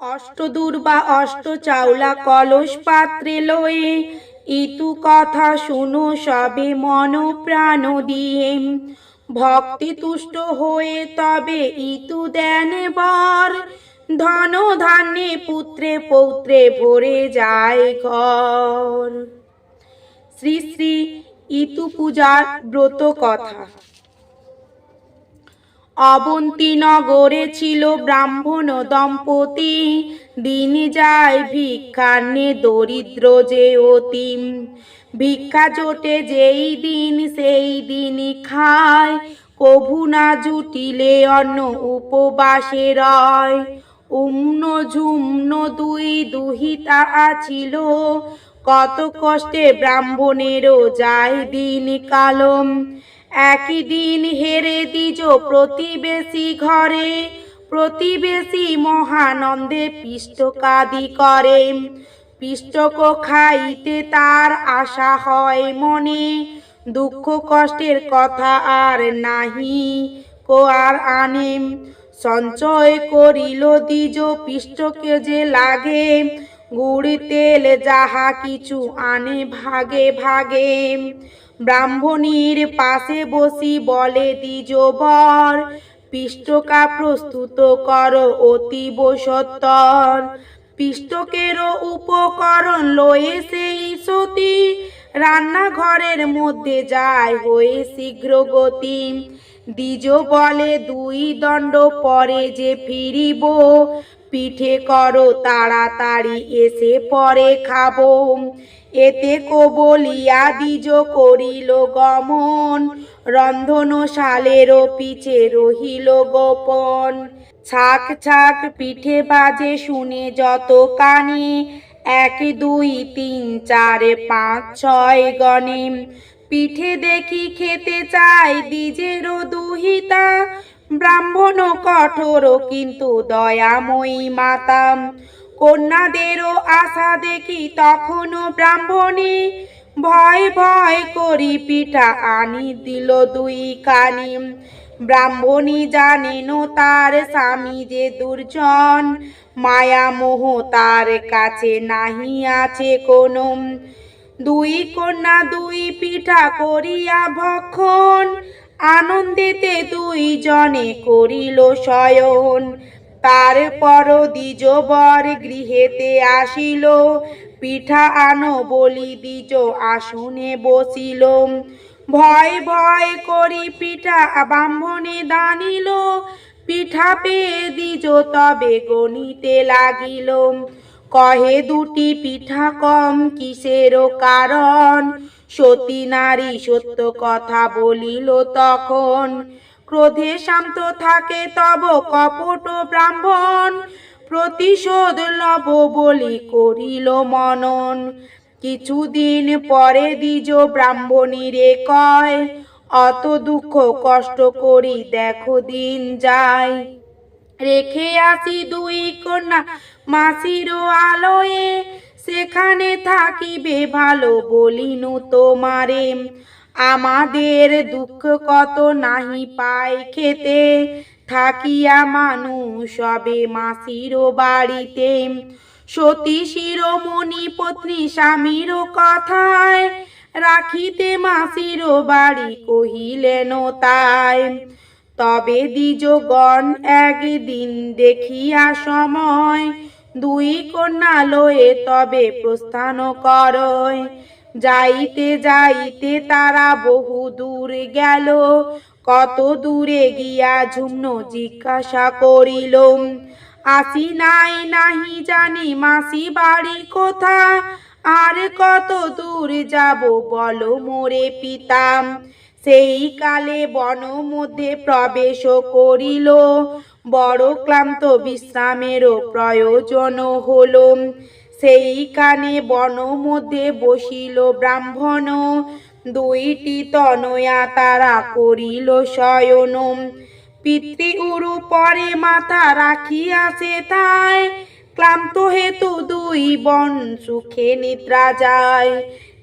অষ্টদূর বা অষ্ট চাওলা কলস পাত্রে লয়ে ইতু কথা শুনো সবে মন প্রাণ দিয়ে। ভক্তি তুষ্ট হয়ে তবে ইতু দেন বর। ধন ধান্যে পুত্রে পৌত্রে ভরে যায় ঘর। শ্রী শ্রী ইতু পূজার ব্রত কথা। অবন্তী নগরে ছিল ব্রাহ্মণ দম্পতি। দিন যায় ভিক্ষান্নে দরিদ্র যে অতিম ভিক্ষা জোটে যেই দিন, সেই দিনই খায়। কভু না জুটিলে অন্ন উপবাসে রয়। উম্ন ঝুম্ন দুই দুহিতা আছিল। কত কষ্টে ব্রাহ্মণেরও যায় দিন কালম। একই দিন হেরে দিজ প্রতিবেশী ঘরে, প্রতিবেশী মহানন্দে পিষ্টকাদি করে। পিষ্টক খাইতে তার আশা হয় মনে, দুঃখ কষ্টের কথা আর নাহি, কো আর আনে। সঞ্চয় করিল দ্বিজ পিষ্টকে যে লাগে, গুড় তেল যাহা কিছু আনে ভাগে ভাগে। ব্রাহ্মণীর পাশে বসি বলে দ্বিজ বর পিষ্টকা প্রস্তুত কর, অতীব সত্তর। পিষ্টকেরও উপকরণ লয়ে সেই সতী। রান্নাঘরের মধ্যে যায় হয়ে শীঘ্র গতি। দ্বিজ বলে, দুই দণ্ড পরে যে ফিরিব, পিঠে করো তাড়াতাড়ি, এসে পরে খাব। এতে কবলিয়া দ্বিজ করিল গমন রন্ধনশালেরও পিছে রহিল গোপন। ছাক ছাক পিঠে বাজে শুনে যত কানে, এক, দুই, তিন, চার, পাঁচ, ছয় গণে। পিঠে দেখি খেতে চাই দ্বিজেরও দুহিতা, ব্রাহ্মণ কঠোর কিন্তু দয়াময়ী মাতাম কন্যাদেরও আশা দেখি তখনও ব্রাহ্মণী। ভয় ভয় করি পিঠা আনি দিল দুই কানি। ব্রাহ্মণী জানেন তার স্বামী যে দুর্জন। মায়া মোহ তার কাছে নাহি আছে কোনো। দুই কন্যা দুই পিঠা করিয়া ভক্ষণ। আনন্দেতে দুই জনে করিল শয়ন। তারপর দ্বিজ বর গৃহেতে আসিল, পিঠা আনো বলি দ্বিজ আসনে বসিল। ভয় ভয় করি পিঠা ব্রাহ্মণে দানিল, পিঠা পেয়ে দ্বিজ তবে গণিতে লাগিল। কহে দুটি পিঠা কম কিসেরও কারণ? সতী নারী সত্য কথা বলিল তখন। ক্রোধে শান্ত থাকে তব কপট ব্রাহ্মণ। প্রতিশোধ লব বলি করিল মনন। কিছুদিন পরে দ্বিজ ব্রাহ্মণীরে কয়, অত দুঃখ কষ্ট করি দেখো দিন যায় রেখে আসি দুই কন্যা মাসিরও আলোয়ে। সেখানে থাকিবে ভালো বলিনু তোমারে। আমাদের দুঃখ কত নাহি পাই খেতে। থাকিয়া মানুষ সবে মাসিরও বাড়িতে। সতী শিরোমণি পত্নী স্বামীর কথায় রাখিতে মাসির বাড়ি কহিলেন তাই। তবে দ্বিজগণ একদিন দেখিয়া সময়, দুই কন্যা লয়ে তবে প্রস্থান করয় যাইতে যাইতে তারা বহু দূর গেল। কত দূরে গিয়া ঝুমন জিজ্ঞাসা করিল, আসি নাই নাহি জানি মাসি বাড়ি কোথা আর কত দূর যাব বলো মোরে পিতাম সেই কালে বন মধ্যে প্রবেশ করিল। বড় ক্লান্ত বিশ্রামেরও প্রয়োজন হল। সেইখানে বন মধ্যে বসিল ব্রাহ্মণ। দুইটি তনয়া তারা করিল শয়ন। পিতৃ উরু পরে মাথা রাখিয়াছে তাই ক্লান্ত হেতু দুই বন সুখে নিদ্রা যায়।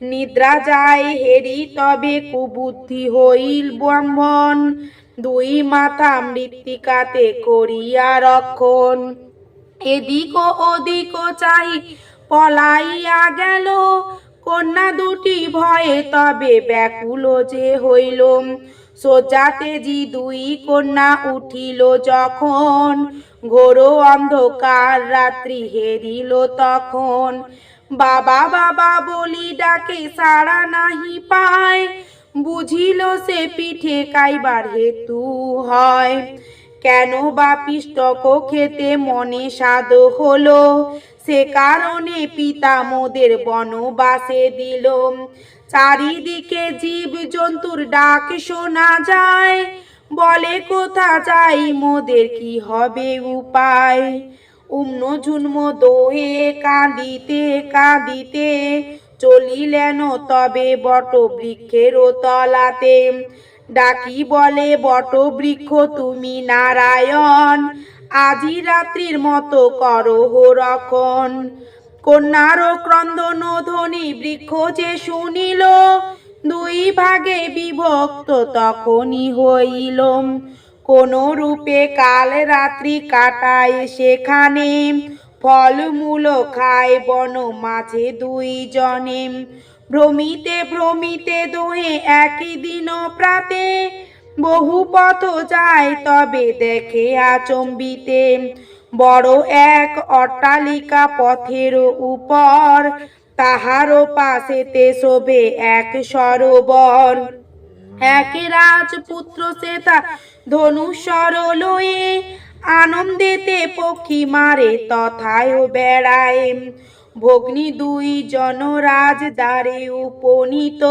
নিদ্রা যায় হেরি তবে কুবুদ্ধি হইল ব্রাহ্মণ। দুই মাথা মৃত্তিকাতে করিয়া রক্ষণ। এদিক ওদিক চাই পলাইয়া গেল। কন্যা দুটি ভয়ে তবে ব্যাকুল যে হইল। সোজাতে জি দুই কন্যা উঠিল যখন। ঘোর অন্ধকার রাত্রি হেরিল তখন। বাবা বাবা বলি ডাকে সাড়া নাহি পায়। বুঝিল সে পিঠে কাইবার হেতু হয়। কেন বা পিষ্টক খেতে মনে সাদ হলো। সে কারণে পিতা মোদের বনবাসে দিল। চারিদিকে জীব জন্তুর ডাক শোনা যায়, বলে, কোথা যাই, মোদের কি হবে উপায়? উম্ন ঝুন্ম দোহে কাঁদিতে কাঁদিতে চলিলেন তবে বট বৃক্ষের তলাতে। ডাকি বলে বট বৃক্ষ তুমি নারায়ণ আজি রাত্রির মতো করো রক্ষণ কন্যার ক্রন্দন ধ্বনি বৃক্ষ যে শুনিল, দুই ভাগে বিভক্ত তখনই হইল। কোন রূপে কাল রাত্রি কাটায় সেখানে, ফলমূল খায় বন মাঝে দুই জনে ভ্রমিতে ভ্রমিতে দোহে একই দিন প্রাতে বহু পথ যায়, তবে দেখে আচম্বিতে। বড় এক অট্টালিকা পথের উপর, তাহারও পাশেতে শোভে এক সরোবর। এক রাজপুত্র সে তা ধনুস্বর লয়ে আনন্দেতে পক্ষী মারে তথায় বেড়ায়। ভগ্নি দুই জন দ্বারে উপনীত।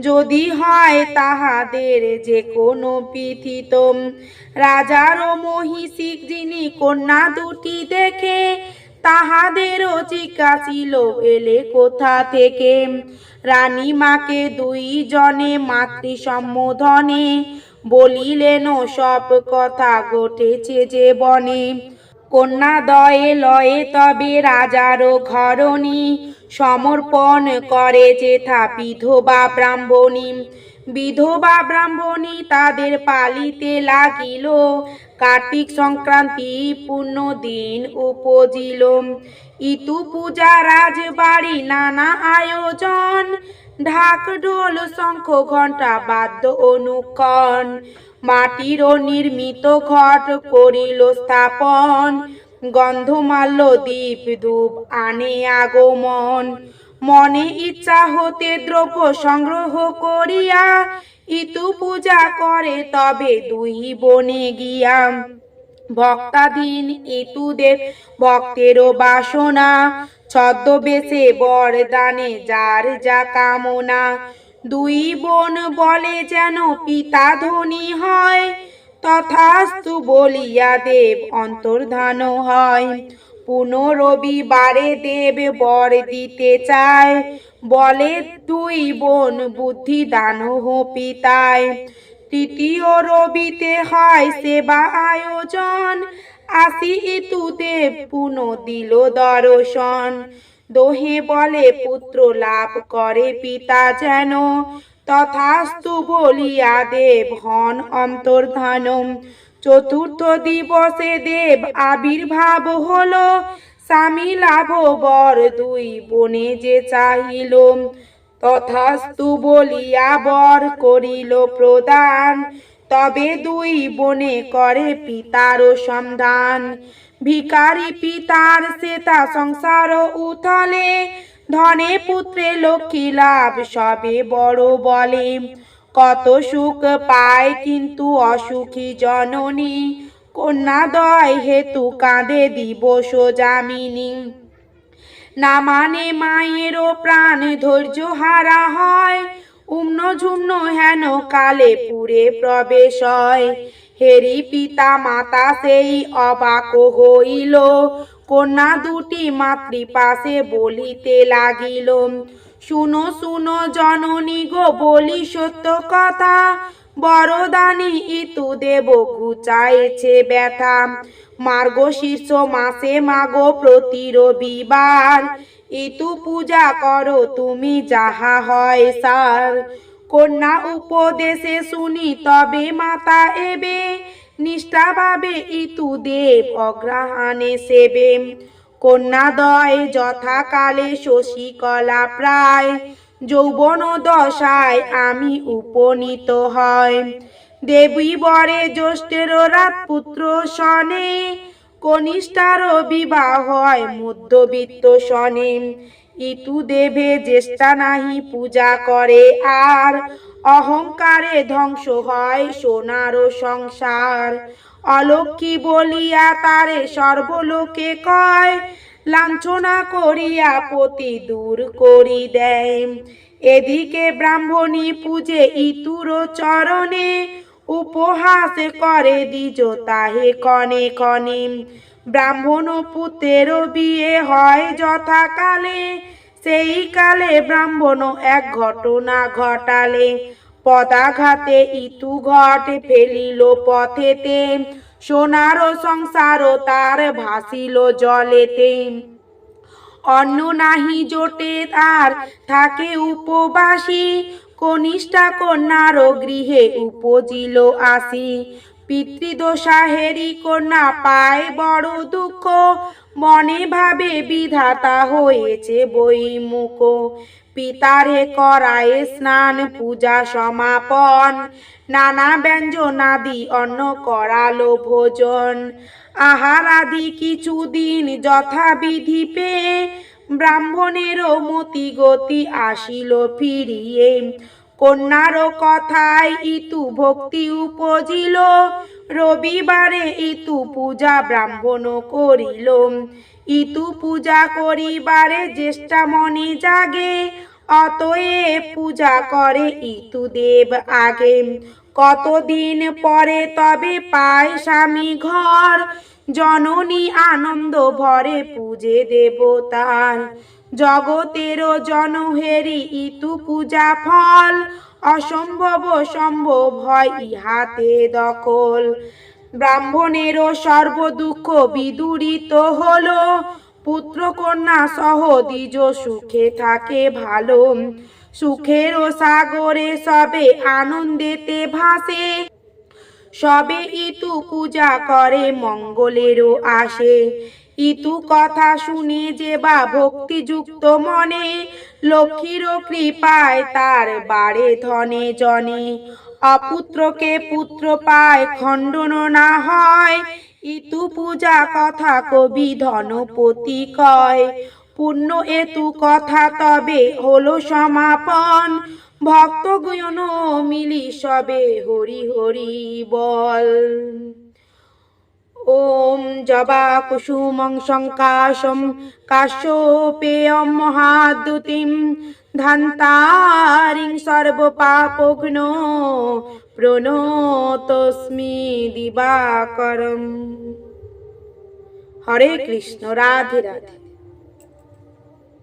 যদি হয় তাহাদের যে কোনো পিথিত। রাজার ও মহিষিক যিনি কন্যা দুটি দেখে, তাহাদেরও জিজ্ঞাসিল এলে কোথা থেকে? রানী মাকে দুই জনে মাতৃ সম্বোধনে বলিলেন, সব কথা ঘটেছে যে বনে। কন্যা দয়ে লয়ে তবে রাজারও ঘরণী সমর্পণ করে যেথা বিধবা ব্রাহ্মণী। বিধবা ব্রাহ্মণী তাদের পালিতে লাগিল। কার্তিক সংক্রান্তি পূর্ণ দিন উপজিল। ইতু পূজা রাজবাড়ি নানা আয়োজন। ঢাক ঢোল শঙ্খ ঘণ্টা বাদ্য অনুক্ষণ। মাটির নির্মিত ঘট করিল স্থাপন। গন্ধমাল্য দীপ ধূপ আনে আগমন। মনে ইচ্ছা হতে দ্রব্য সংগ্রহ করিয়া ইতু পূজা করে তবে দুই বনে গিয়া। ভক্তাধীন ইতুদেব ভক্তেরও বাসনা, ছদ্মবেশে বরদানে যার যা কামনা। দুই বোন বলে যেন পিতা ধনী হয়, তথাস্তু বলিয়া দেব অন্তর্ধান হয়। পুনরবিবারে দেব বর দিতে চায়, বলে দুই বোন বুদ্ধি দান হো পিতায়। তৃতীয় রবিতে হয় সেবা আয়োজন আসি ইতু দেব পুন দিল দর্শন। দোহে বলে পুত্র লাভ করে পিতা যেন। তথাস্তু বলিয়া দেব হন অন্তর্ধান। চতুর্থ দিবসে দেব আবির্ভাব হলো। স্বামী লাভ বর দুই বনে যে চাহিল। তথাস্তু বলিয়া বর করিল প্রদান। তবে দুই বনে করে পিতার সন্ধান। ভিকারি পিতার সেতা সংসার উথলে, ধনে পুত্রে লক্ষ্মী লাভ সবে বড় বলে। কত সুখ পায় কিন্তু অসুখী জননী কন্যাদয় হেতু কাঁদে দিবস যামিনী। না মানে মায়েরও প্রাণ ধৈর্য হারা হয় উম্ন ঝুম্ন হেন কালে পুরে প্রবেশ হয়। হেরি পিতা মাতা সেই অবাক হইল। কন্যা দুটি মাতৃ পাশে বলিতে লাগিল, শুনো শুনো জননী গো, বলি সত্য কথা। বরদানি ইতু দেব ঘুচাইছে ব্যথা। মার্গ শীর্ষ মাসে মাগো প্রতি রবিবার। ইতু পূজা করো তুমি যাহা হয় সার। কন্যা উপদেশে শুনি, তবে মাতা এবে, নিষ্ঠাভাবে ইতু দেব অগ্রহাণে সেবে। কন্যাদয় যথাকালে শশীকলা প্রায়, যৌবন দশায় আমি উপনীত হয়। দেবী বরে জ্যৈষ্ঠের রাত পুত্র সনে কনিষ্ঠার বিবাহ হয় মধ্যবিত্ত সনে ইতু দেবে জ্যেষ্ঠা নাহি, পূজা করে আর। অহংকারে ধ্বংস হয় সোনার সংসার। অলক্ষী বলিয়া তারে সর্বলোকে কয়, লাঞ্ছনা করিয়া পতি দূর করি দেয়। এদিকে ব্রাহ্মণী পূজে ইতুর চরণে, উপহাস করে দ্বিজ তাহে কনে কনে ব্রাহ্মণ পুত্রের বিয়ে হয় যথাকালে। সেই কালে ব্রাহ্মণ এক ঘটনা ঘটালে। পদাঘাতে ইতু ঘট ফেলিল পথেতে। সোনার সংসার তার ভাসিল জলেতে। অন্ন নাহি জোটে তার, থাকে উপবাসী। কনিষ্ঠা কন্যার গৃহে উপজিল আসি। পিতৃদোষা হেরি কন্যা পায় বড় দুঃখ। মনে ভাবে বিধাতা হয়েছে বইমুখ পিতারে করায় স্নান, পূজা, সমাপন। নানা ব্যঞ্জনাদি অন্ন করালো ভোজন। আহার আদি কিছুদিন যথাবিধি পেয়ে ব্রাহ্মণেরও মতি গতি আসিল ফিরিয়ে। কন্যার কথায় ইতু ভক্তি উপজিল। রবিবারে ইতু পূজা ব্রাহ্মণ করিল। ইতু পূজা করিবারে জ্যেষ্ঠা মনে জাগে। অতএব পূজা করে ইতু দেব আগে। কতদিন পরে তবে পায় স্বামী ঘর। জননী আনন্দ ভরে পূজে দেবতার। জগতের জনহেরি ইতু পূজা ফল, অসম্ভব সম্ভব হয় ইহাতে দখল। ব্রাহ্মণেরও সর্বদুঃখ বিদূরিত হলো পুত্র কন্যা সহ দ্বিজ সুখে থাকে ভালো। সুখেরও সাগরে সবে আনন্দেতে ভাসে, সবে ইতু পূজা করে মঙ্গলেরও আসে। ইতু কথা শুনে যে বা ভক্তিযুক্ত মনে, লক্ষ্মীর কৃপায় তার বাড়ে ধনে জনে। অপুত্রকে পুত্র পায় খণ্ডন না হয়, ইতু পূজা কথা কবি ধনপতি কয়। পুণ্য এতু কথা তবে হলো সমাপন ভক্ত গুয়ন মিলি সবে হরি হরি বল। জবা কুসুম শঙ্কাশম কাশ্যপেয়ম মহাদ্যুতিম ধান্তারিং সর্বপাপঘ্ন প্রণতস্মি দিবাকরম। হরে কৃষ্ণ রাধে রাধে।